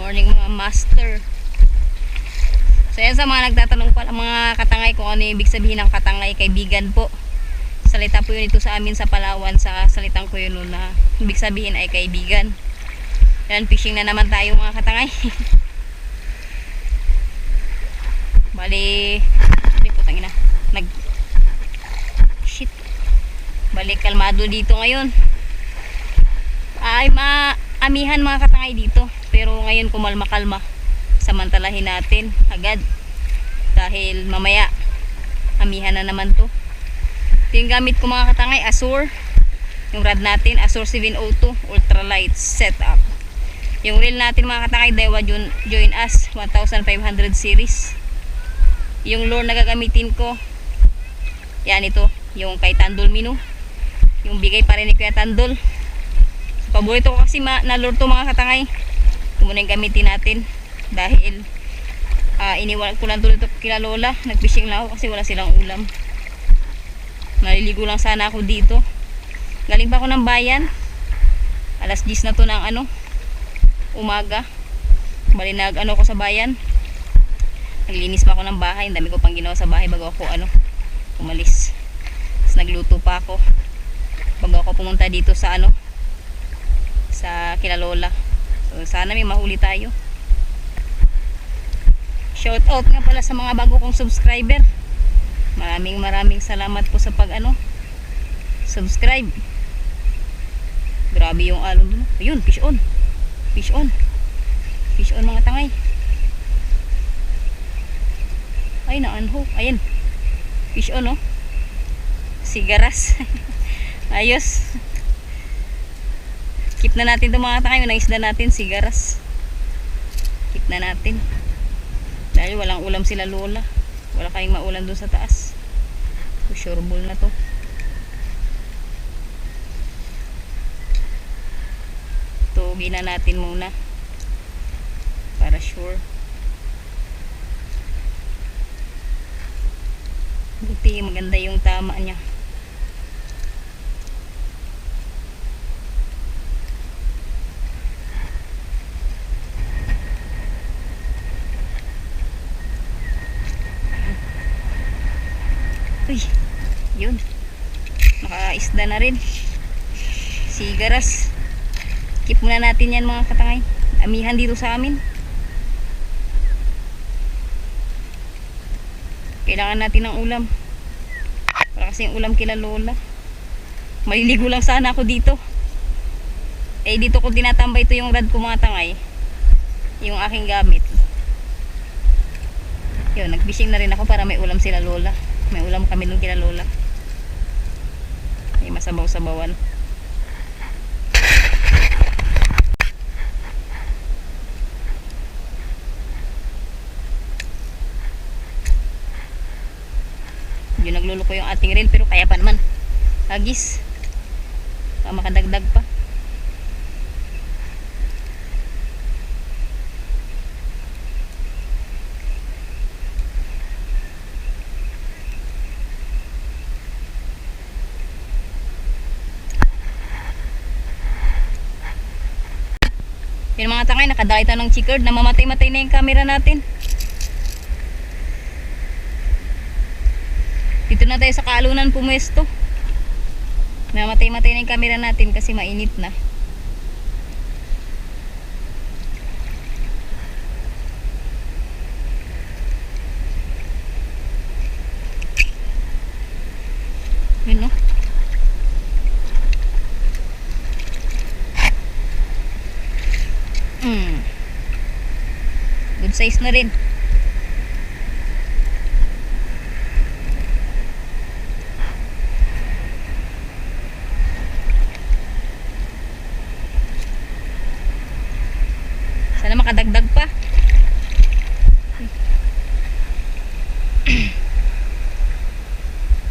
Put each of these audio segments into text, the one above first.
morning mga master. So yan sa mga nagtatanong pa mga katangay kung ano ibig sabihin ng katangay kaibigan po. Salita po yun ito sa amin sa Palawan sa salitang ko yun na ibig sabihin ay kaibigan. Yan fishing na naman tayo mga katangay. Bali, Ay, putang ina. Nag Shit. Balik kalmado dito ngayon. Ay maamihan mga katangay dito. Pero ngayon kumalma-kalma. Samantalahin natin agad. Dahil mamaya amihan na naman to. Ito yung gamit ko mga katangay, Azure. Yung rod natin, Azure 702 Ultralight Setup. Yung reel natin mga katangay, Daiwa Join, Us 1500 series. Yung lure na gagamitin ko, yan ito, yung kay Tandol Mino. Yung bigay pa rin ni Kuya Tandol. Paborito ko kasi ma na lure to mga katangay. Muna yung gamitin natin. Dahil ah iniwan ko lang tuloy ito kila Lola. Nagfishing lang ako kasi wala silang ulam. Naliligo lang sana ako dito. Galing pa ako ng bayan. Alas 10 na to ng ano, umaga. Bali nag ano ko sa bayan. Naglinis pa ako ng bahay. Dami ko pang ginawa sa bahay bago ako ano, umalis. Tapos nagluto pa ako. Bago ako pumunta dito sa ano, sa kila Lola. So, sana may mahuli tayo. Shout out nga pala sa mga bago kong subscriber. Maraming maraming salamat po sa pag ano, subscribe. Grabe yung alon dun. Ayun, fish on. Fish on. Fish on mga tangay. Ay, na-unhook. Ayan. Fish on, oh. Sigaras. Ayos. Keep na natin itong mga tangay. Yung isda natin, sigaras. Keep na natin. Dahil walang ulam sila lola. Wala kayong maulam doon sa taas. So, na to. Tugi na natin muna. Para sure. Buti maganda yung tama niya. Uy, yun. Nakaisda na rin. Sigaras. Keep muna natin yan mga katangay. Amihan dito sa amin. Kailangan natin ng ulam. Para kasi yung ulam kila Lola. Maliligo lang sana ako dito. Eh dito ko tinatambay ito yung rad ko mga tangay. Yung aking gamit. Yun, nagbishing na rin ako para may ulam sila Lola. May ulam kami nung kila Lola. May masabaw-sabawan. Yun nagluluko yung ating reel pero kaya pa naman. Hagis. Baka makadagdag pa. Yun mga tangay, nakadali tayo ng chicard. Namamatay-matay na yung camera natin. Dito na tayo sa kaalunan pumuesto. Namatay-matay na yung camera natin kasi mainit na. Yun no. Size na rin. Sana makadagdag pa.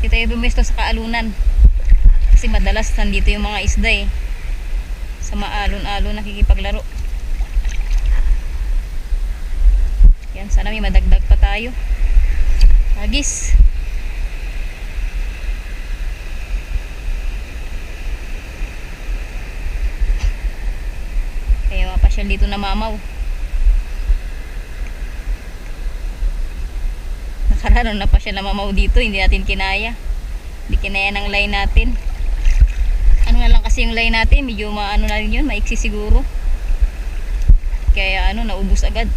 Dito tayo bumisto sa kaalunan. Kasi madalas nandito yung mga isda eh. Sa maalon-alon nakikipaglaro. Yan, sana may madagdag pa tayo. Agis. Kaya pa siya dito na mamaw. Nakarano na pa siya na mamaw dito. Hindi natin kinaya. Hindi kinaya ng line natin. Ano na lang kasi yung line natin. Medyo maano na rin yun. Maiksi siguro. Kaya ano, naubos agad.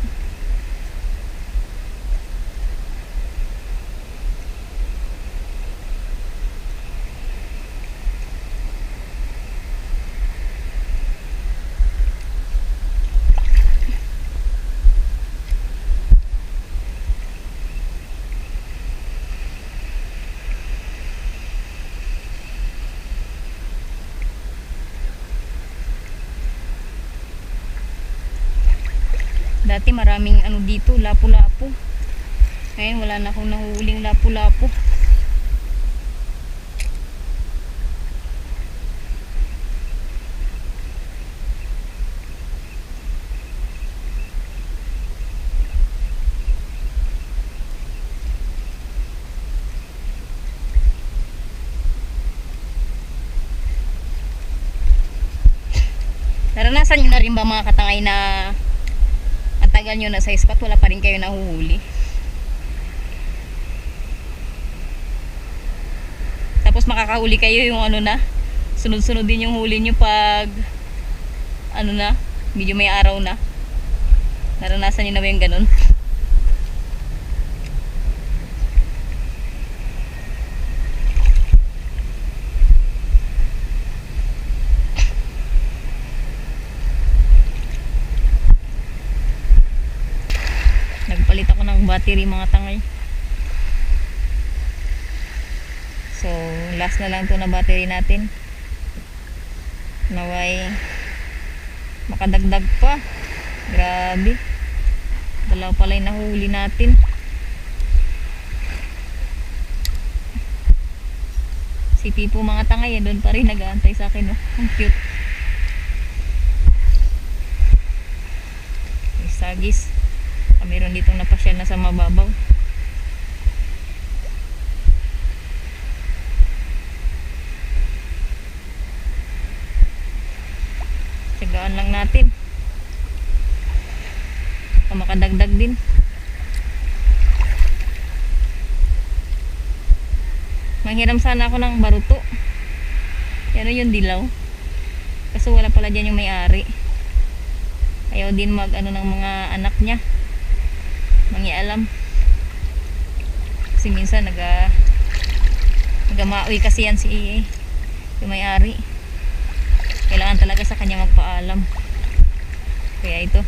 Dati maraming ano dito, lapu-lapu. Ngayon wala na akong nahuhuling lapu-lapu. Naranasan nyo na rin ba mga katangay na ang tagal nyo na sa spot, wala pa rin kayo nahuhuli. Tapos makakahuli kayo yung ano na, sunod-sunod din yung huli nyo pag ano na, medyo may araw na. Naranasan nyo na ba yung ganun? Battery mga tangay. So, last na lang to na battery natin. Naway makadagdag pa. Grabe. Dalaw pala yung nahuli natin. Si Pipo mga tangay, eh, doon pa rin nag-aantay sa akin. Oh. Ang cute. Sagis. Ah, meron ditong napasyal na sa mababaw. Tsagaan lang natin. Baka makadagdag din. Manghiram sana ako ng baruto. Yan o yung dilaw. Kaso wala pala dyan yung may-ari. Ayaw din mag ano ng mga anak niya mangialam. Kasi minsan naga nagamaoy kasi yan si yung may-ari. Kailangan talaga sa kanya magpaalam. Kaya ito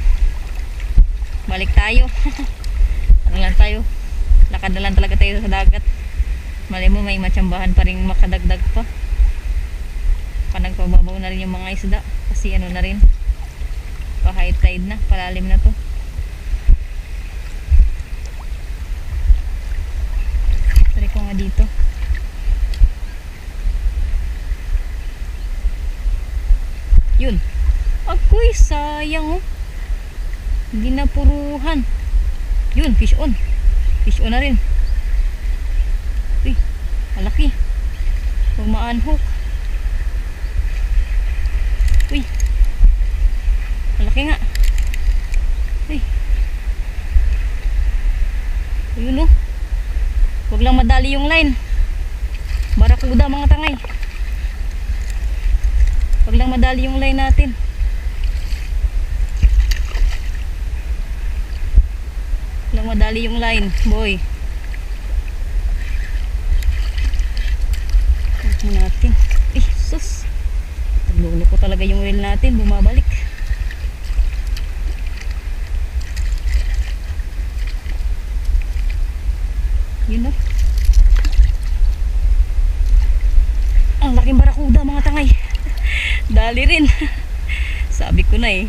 balik tayo. Ano lang tayo? Lakad na lang talaga tayo sa dagat. Mali mo may matsambahan pa rin makadagdag pa. Pa nagpababaw na rin yung mga isda. Kasi ano na rin pa high tide na palalim na to Dito. Yun. Ako'y sayang oh. Hindi. Yun, fish on. Fish on na rin. Uy, malaki. Huwag ma-unhook. Uy. Malaki nga. Uy. Ayun oh. Huwag lang madali yung line. Barakuda mga tangay. Huwag lang madali yung line natin. Huwag lang madali yung line, boy. Huwag natin. Eh, sus. Taglulo ko talaga yung reel natin. Bumabalik. Yun oh. Ang laking barakuda mga tangay. Dali rin. Sabi ko na eh.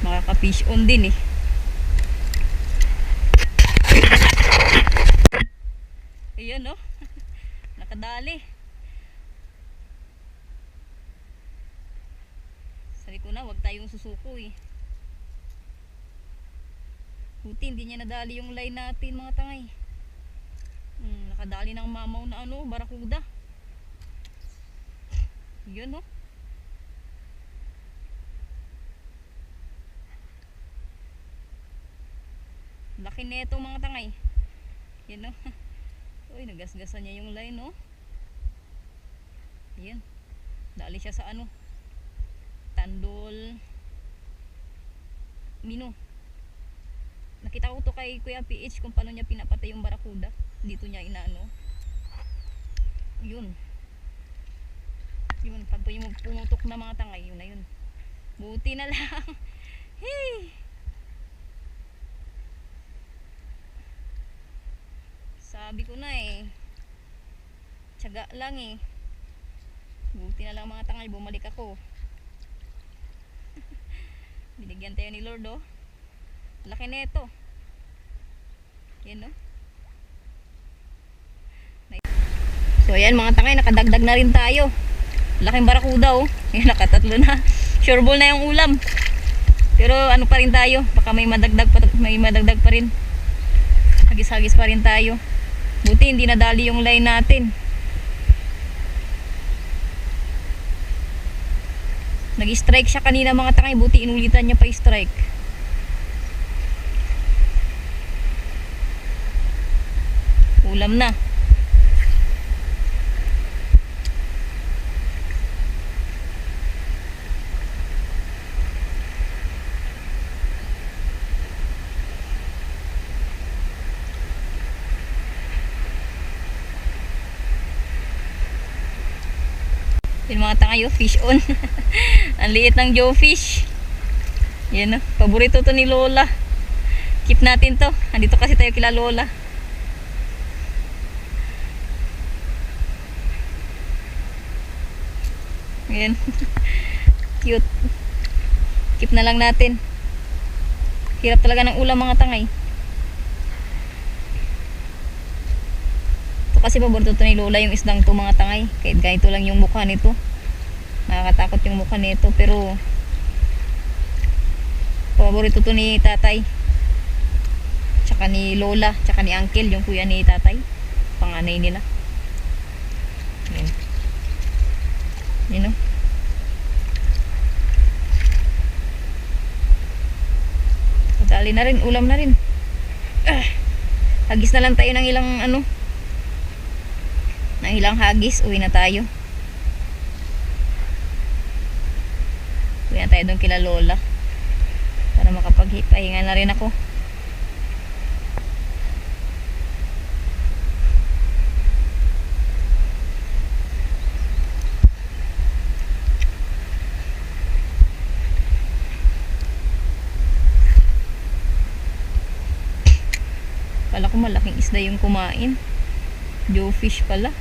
Makaka-fish on din eh. Ayan oh. Nakadali. Sabi ko na, wag tayong susuko eh. Buti hindi niya nadali yung line natin mga tangay. Hmm, nakadali ng mamaw na ano, barakuda. Yun oh. Laki neto mga tangay. Yan no. Uy, nagasgasan niya yung line no. Yan. Dali siya sa ano. Tandol. Mino. Nakita ko to kay Kuya PH kung paano niya pinapatay yung barakuda. Dito niya inaano. Yun. Yun, pag yung pumutok na mga tangay, yun na yun. Buti na lang. hey! Sabi ko na eh. Tiyaga lang eh. Buti na lang mga tangay, bumalik ako. Binigyan tayo ni Lord oh. Laki neto. Yan oh. So ayan mga tangay, nakadagdag na rin tayo. Laking barakuda oh. Yan, nakatatlo na. Sure ball na yung ulam. Pero ano pa rin tayo, baka may madagdag pa, may madagdag pa rin. Hagis-hagis pa rin tayo. Buti hindi nadali yung line natin. Nag-strike siya kanina mga tangay, buti inulitan niya pa strike. Ulam na. Yung mga tangayo, fish on. Ang liit ng Joe fish. Yan o, paborito to ni Lola. Keep natin to. Andito kasi tayo kila Lola. Yan. Cute. Keep na lang natin. Hirap talaga ng ulam mga tangay. Kasi paborito to ni Lola yung isdang to mga tangay. Kahit ganito lang yung mukha nito. Nakakatakot yung mukha nito pero paborito to ni tatay. Tsaka ni Lola, tsaka ni Uncle, yung kuya ni tatay. Panganay nila. Yan. Yan o. Dali na rin, ulam na rin. Ah, hagis na lang tayo ng ilang ano. Ng ilang hagis, uwi na tayo. Uwi na tayo doon kila Lola. Para makapagpahinga na rin ako. Kala ko malaking isda yung kumain. Joe fish pala.